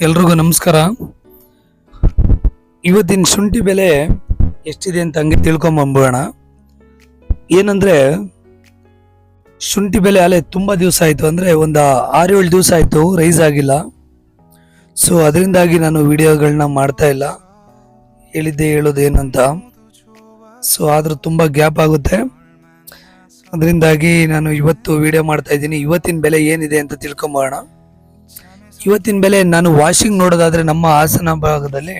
ಎಲ್ರಿಗೂ ನಮಸ್ಕಾರ. ಇವತ್ತಿನ ಶುಂಠಿ ಬೆಲೆ ಎಷ್ಟಿದೆ ಅಂತ ಹಂಗೆ ತಿಳ್ಕೊಂಬಂಬೋಣ ಏನಂದ್ರೆ, ಶುಂಠಿ ಬೆಲೆ ಅಲ್ಲೇ ತುಂಬ ದಿವಸ ಆಯಿತು. ಅಂದರೆ ಒಂದು ಆರು ಏಳು ದಿವಸ ಆಯಿತು, ರೈಸ್ ಆಗಿಲ್ಲ. ಸೊ ಅದರಿಂದಾಗಿ ನಾನು ವಿಡಿಯೋಗಳನ್ನ ಮಾಡ್ತಾ ಇಲ್ಲ. ಹೇಳಿದ್ದೆ, ಹೇಳೋದು ಏನಂತ. ಸೊ ಆದರೂ ತುಂಬ ಗ್ಯಾಪ್ ಆಗುತ್ತೆ. ಅದರಿಂದಾಗಿ ನಾನು ಇವತ್ತು ವಿಡಿಯೋ ಮಾಡ್ತಾ ಇದ್ದೀನಿ. ಇವತ್ತಿನ ಬೆಲೆ ಏನಿದೆ ಅಂತ ತಿಳ್ಕೊಂಬೋಣ ಇವತ್ತಿನ ಬೆಲೆ ನಾನು ವಾಷಿಂಗ್ ನೋಡೋದಾದ್ರೆ ನಮ್ಮ ಹಾಸನ ಭಾಗದಲ್ಲಿ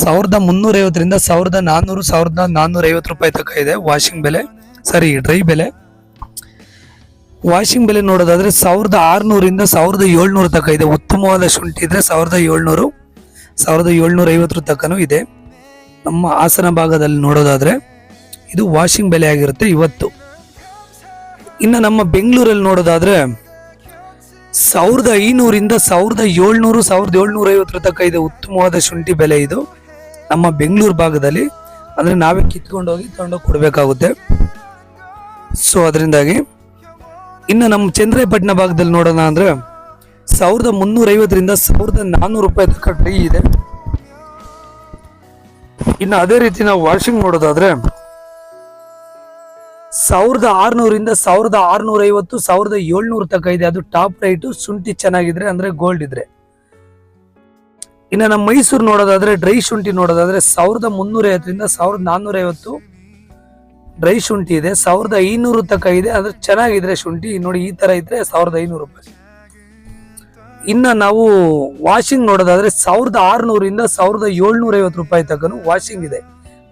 ಸಾವಿರದ ಮುನ್ನೂರೈವತ್ತರಿಂದ ಸಾವಿರದ ನಾನ್ನೂರು ಸಾವಿರದ ನಾನ್ನೂರೈವತ್ತು ರೂಪಾಯಿ ತನಕ ಇದೆ ವಾಷಿಂಗ್ ಬೆಲೆ. ಸಾರಿ, ಡ್ರೈ ಬೆಲೆ. ವಾಷಿಂಗ್ ಬೆಲೆ ನೋಡೋದಾದ್ರೆ ಸಾವಿರದ ಆರುನೂರಿಂದ ಸಾವಿರದ ಏಳ್ನೂರು ತನಕ ಇದೆ. ಉತ್ತಮವಾದ ಶುಂಠಿ ಇದ್ರೆ ಸಾವಿರದ ಏಳ್ನೂರು, ಸಾವಿರದ ಏಳ್ನೂರ ಐವತ್ತರ ತನಕನೂ ಇದೆ. ನಮ್ಮ ಹಾಸನ ಭಾಗದಲ್ಲಿ ನೋಡೋದಾದ್ರೆ ಇದು ವಾಷಿಂಗ್ ಬೆಲೆ ಆಗಿರುತ್ತೆ ಇವತ್ತು. ಇನ್ನು ನಮ್ಮ ಬೆಂಗಳೂರಲ್ಲಿ ನೋಡೋದಾದ್ರೆ ಸಾವಿರದ ಐನೂರಿಂದ ಸಾವಿರದ ಏಳ್ನೂರು, ಸಾವಿರದ ಏಳ್ನೂರ ಐವತ್ತರ ತನಕ ಇದೆ ಉತ್ತಮವಾದ ಶುಂಠಿ ಬೆಲೆ ಇದು. ನಮ್ಮ ಬೆಂಗಳೂರು ಭಾಗದಲ್ಲಿ. ಅಂದರೆ ನಾವೇ ಕಿತ್ಕೊಂಡು ಹೋಗಿ ತಗೊಂಡೋಗಿ ಕೊಡಬೇಕಾಗುತ್ತೆ. ಸೊ ಅದರಿಂದಾಗಿ ಇನ್ನು ನಮ್ಮ ಚಂದ್ರಾಯಪಟ್ಟಣ ಭಾಗದಲ್ಲಿ ನೋಡೋಣ ಅಂದರೆ ಸಾವಿರದ ಮುನ್ನೂರೈವತ್ತರಿಂದ ಸಾವಿರದ ನಾನ್ನೂರು ರೂಪಾಯಿ ತನಕ ಟ್ರೈ ಇದೆ. ಇನ್ನು ಅದೇ ರೀತಿ ನಾವು ವಾಷಿಂಗ್ ನೋಡೋದಾದ್ರೆ ಸಾವಿರದ ಆರ್ನೂರಿಂದ ಸಾವಿರದ ಆರುನೂರೈವತ್ತು, ಸಾವಿರದ ಏಳ್ನೂರು ತನಕ ಇದೆ. ಅದು ಟಾಪ್ ರೈಟು. ಶುಂಠಿ ಚೆನ್ನಾಗಿದ್ರೆ ಅಂದ್ರೆ ಗೋಲ್ಡ್ ಇದ್ರೆ. ಇನ್ನು ನಮ್ಮ ಮೈಸೂರು ನೋಡೋದಾದ್ರೆ, ಡ್ರೈ ಶುಂಠಿ ನೋಡೋದಾದ್ರೆ ಸಾವಿರದ ಮುನ್ನೂರೈವತ್ತರಿಂದ ಸಾವಿರದ ನಾನ್ನೂರ ಐವತ್ತು ಡ್ರೈ ಶುಂಠಿ ಇದೆ. ಸಾವಿರದ ಐನೂರು ತನಕ ಇದೆ. ಅದು ಚೆನ್ನಾಗಿದ್ರೆ ಶುಂಠಿ. ನೋಡಿ, ಈ ತರ ಇದ್ರೆ ಸಾವಿರದ ಐನೂರು ರೂಪಾಯಿ. ಇನ್ನ ನಾವು ವಾಷಿಂಗ್ ನೋಡೋದಾದ್ರೆ ಸಾವಿರದ ಆರ್ನೂರಿಂದ ಸಾವಿರದ ಏಳ್ನೂರೈವತ್ತು ರೂಪಾಯಿ ತಕ್ಕನು ವಾಷಿಂಗ್ ಇದೆ.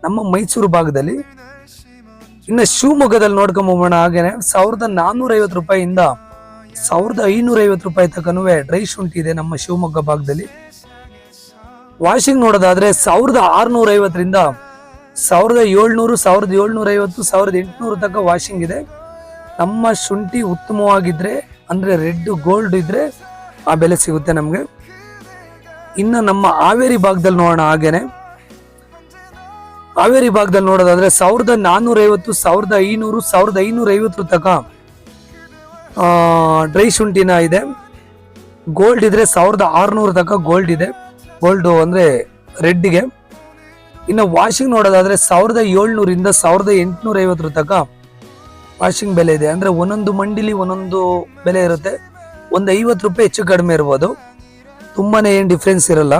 ನಮ್ಮ ಮೈಸೂರು ಭಾಗದಲ್ಲಿ. ಇನ್ನು ಶಿವಮೊಗ್ಗದಲ್ಲಿ ನೋಡ್ಕೊಂಡ್ ಹೋಗೋಣ ಹಾಗೇನೆ. ಸಾವಿರದ ನಾನ್ನೂರ ಐವತ್ತು ರೂಪಾಯಿಯಿಂದ ಸಾವಿರದ ಐನೂರ ಐವತ್ತು ರೂಪಾಯಿ ತನಕನೂ ಡ್ರೈ ಶುಂಠಿ ಇದೆ ನಮ್ಮ ಶಿವಮೊಗ್ಗ ಭಾಗದಲ್ಲಿ. ವಾಷಿಂಗ್ ನೋಡೋದಾದ್ರೆ ಸಾವಿರದ ಆರ್ನೂರ ಐವತ್ತರಿಂದ ಸಾವಿರದ ಏಳ್ನೂರು, ಸಾವಿರದ ಏಳ್ನೂರ ಐವತ್ತು ಸಾವಿರದ ಎಂಟುನೂರು ತನಕ ವಾಷಿಂಗ್ ಇದೆ. ನಮ್ಮ ಶುಂಠಿ ಉತ್ತಮವಾಗಿದ್ರೆ, ಅಂದ್ರೆ ರೆಡ್ ಗೋಲ್ಡ್ ಇದ್ರೆ ಆ ಬೆಲೆ ಸಿಗುತ್ತೆ ನಮಗೆ. ಇನ್ನು ನಮ್ಮ ಹಾವೇರಿ ಭಾಗದಲ್ಲಿ ನೋಡೋಣ ಹಾಗೇನೆ. ಹಾವೇರಿ ಭಾಗದಲ್ಲಿ ನೋಡೋದಾದ್ರೆ ಸಾವಿರದ ನಾನ್ನೂರ ಐವತ್ತು ಸಾವಿರದ ಐನೂರು, ಸಾವಿರದ ಐನೂರ ಐವತ್ತರ ತನಕ ಡ್ರೈ ಶುಂಠಿನ ಇದೆ. ಗೋಲ್ಡ್ ಇದ್ರೆ ಸಾವಿರದ ಆರುನೂರು ತನಕ ಗೋಲ್ಡ್ ಇದೆ. ಗೋಲ್ಡು ಅಂದ್ರೆ ರೆಡ್ಗೆ ಇನ್ನು ವಾಷಿಂಗ್ ನೋಡೋದಾದರೆ ಸಾವಿರದ ಏಳ್ನೂರಿಂದ ಸಾವಿರದ ಎಂಟುನೂರ ಐವತ್ತರ ತನಕ ವಾಷಿಂಗ್ ಬೆಲೆ ಇದೆ. ಅಂದ್ರೆ ಒಂದೊಂದು ಮಂಡಿಲಿ ಒಂದೊಂದು ಬೆಲೆ ಇರುತ್ತೆ. ಒಂದು ಐವತ್ತು ರೂಪಾಯಿ ಹೆಚ್ಚು ಕಡಿಮೆ ಇರ್ಬೋದು. ತುಂಬಾ ಏನು ಡಿಫ್ರೆನ್ಸ್ ಇರಲ್ಲ.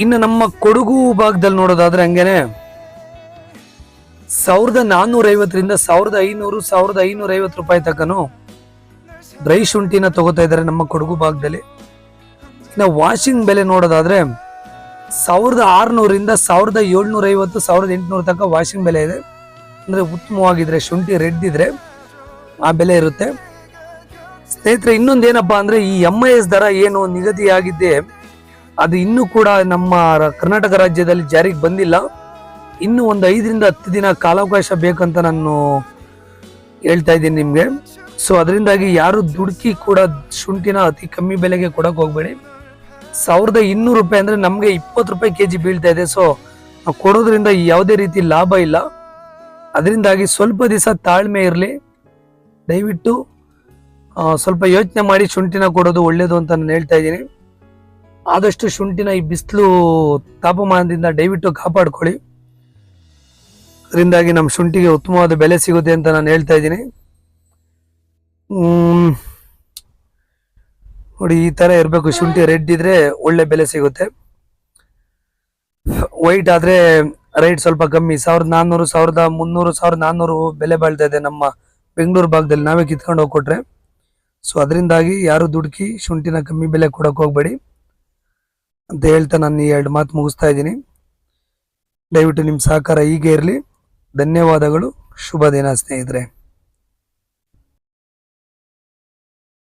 ಇನ್ನು ನಮ್ಮ ಕೊಡಗು ಭಾಗದಲ್ಲಿ ನೋಡೋದಾದ್ರೆ ಹಂಗೇನೆ ಸಾವಿರದ ನಾನ್ನೂರ ಐವತ್ತರಿಂದ ಸಾವಿರದ ಐನೂರು, ಸಾವಿರದ ಐನೂರ ಐವತ್ತು ರೂಪಾಯಿ ತಕ್ಕನು ಡ್ರೈ ಶುಂಠಿನ ತಗೋತಾ ಇದ್ದಾರೆ ನಮ್ಮ ಕೊಡಗು ಭಾಗದಲ್ಲಿ. ಇನ್ನು ವಾಷಿಂಗ್ ಬೆಲೆ ನೋಡೋದಾದ್ರೆ ಸಾವಿರದ ಆರುನೂರಿಂದ ಸಾವಿರದ ಏಳ್ನೂರ ಐವತ್ತು ಸಾವಿರದ ಎಂಟುನೂರು ತನಕ ವಾಷಿಂಗ್ ಬೆಲೆ ಇದೆ. ಅಂದರೆ ಉತ್ತಮವಾಗಿದ್ರೆ, ಶುಂಠಿ ರೆಡ್ ಇದ್ರೆ ಆ ಬೆಲೆ ಇರುತ್ತೆ. ಸ್ನೇಹಿತರೆ ಇನ್ನೊಂದು ಏನಪ್ಪ ಅಂದ್ರೆ ಈ ಎಂ ಐ ಎಸ್ ದರ ಏನು ನಿಗದಿಯಾಗಿದ್ದೆ ಅದು ಇನ್ನೂ ಕೂಡ ನಮ್ಮ ಕರ್ನಾಟಕ ರಾಜ್ಯದಲ್ಲಿ ಜಾರಿಗೆ ಬಂದಿಲ್ಲ. ಇನ್ನು ಒಂದು ಐದರಿಂದ ಹತ್ತು ದಿನ ಕಾಲಾವಕಾಶ ಬೇಕಂತ ನಾನು ಹೇಳ್ತಾ ಇದ್ದೀನಿ ನಿಮಗೆ. ಸೊ ಅದರಿಂದಾಗಿ ಯಾರು ದುಡುಕಿ ಕೂಡ ಶುಂಠಿನ ಅತಿ ಕಮ್ಮಿ ಬೆಲೆಗೆ ಕೊಡೋಕೆ ಹೋಗ್ಬೇಡಿ. ಸಾವಿರದ ಇನ್ನೂರು ರೂಪಾಯಿ ಅಂದರೆ ನಮಗೆ ಇಪ್ಪತ್ತು ರೂಪಾಯಿ ಕೆ ಜಿ ಬೀಳ್ತಾ ಇದೆ. ಸೊ ನಾವು ಕೊಡೋದ್ರಿಂದ ಯಾವುದೇ ರೀತಿ ಲಾಭ ಇಲ್ಲ. ಅದರಿಂದಾಗಿ ಸ್ವಲ್ಪ ದಿವಸ ತಾಳ್ಮೆ ಇರಲಿ. ದಯವಿಟ್ಟು ಸ್ವಲ್ಪ ಯೋಚನೆ ಮಾಡಿ ಶುಂಠಿನ ಕೊಡೋದು ಒಳ್ಳೆಯದು ಅಂತ ನಾನು ಹೇಳ್ತಾ ಇದ್ದೀನಿ. ಆದಷ್ಟು ಶುಂಠಿನ ಈ ಬಿಸಿಲು ತಾಪಮಾನದಿಂದ ದಯವಿಟ್ಟು ಕಾಪಾಡ್ಕೊಳ್ಳಿ. ಅದರಿಂದಾಗಿ ನಮ್ಮ ಶುಂಠಿಗೆ ಉತ್ತಮವಾದ ಬೆಲೆ ಸಿಗುತ್ತೆ ಅಂತ ನಾನು ಹೇಳ್ತಾ ಇದ್ದೀನಿ. ನೋಡಿ, ಈ ಥರ ಇರಬೇಕು. ಶುಂಠಿ ರೆಡ್ ಇದ್ರೆ ಒಳ್ಳೆ ಬೆಲೆ ಸಿಗುತ್ತೆ. ವೈಟ್ ಆದರೆ ರೈಟ್ ಸ್ವಲ್ಪ ಕಮ್ಮಿ. ಸಾವಿರದ ನಾನ್ನೂರು, ಸಾವಿರದ ಮುನ್ನೂರು, ಸಾವಿರದ ನಾನ್ನೂರು ಬೆಲೆ ಬಾಳ್ತಾ ಇದೆ ನಮ್ಮ ಬೆಂಗಳೂರು ಭಾಗದಲ್ಲಿ. ನಾವೇ ಕಿತ್ಕೊಂಡು ಹೋಗ್ಕೊಟ್ರೆ. ಸೊ ಅದರಿಂದಾಗಿ ಯಾರು ದುಡುಕಿ ಶುಂಠಿನ ಕಮ್ಮಿ ಬೆಲೆ ಕೊಡೋಕೆ ಹೋಗ್ಬೇಡಿ. ಅಂತ ಹೇಳ್ತಾ ನಾನು ಈ ಎರಡು ಮಾತು ಮುಗಿಸ್ತಾ ಇದ್ದೀನಿ. ದಯವಿಟ್ಟು ನಿಮ್ಮ ಸಹಕಾರ ಹೀಗೆ ಇರಲಿ. ಧನ್ಯವಾದಗಳು. ಶುಭ ದಿನ ಸ್ನೇಹಿತರೆ.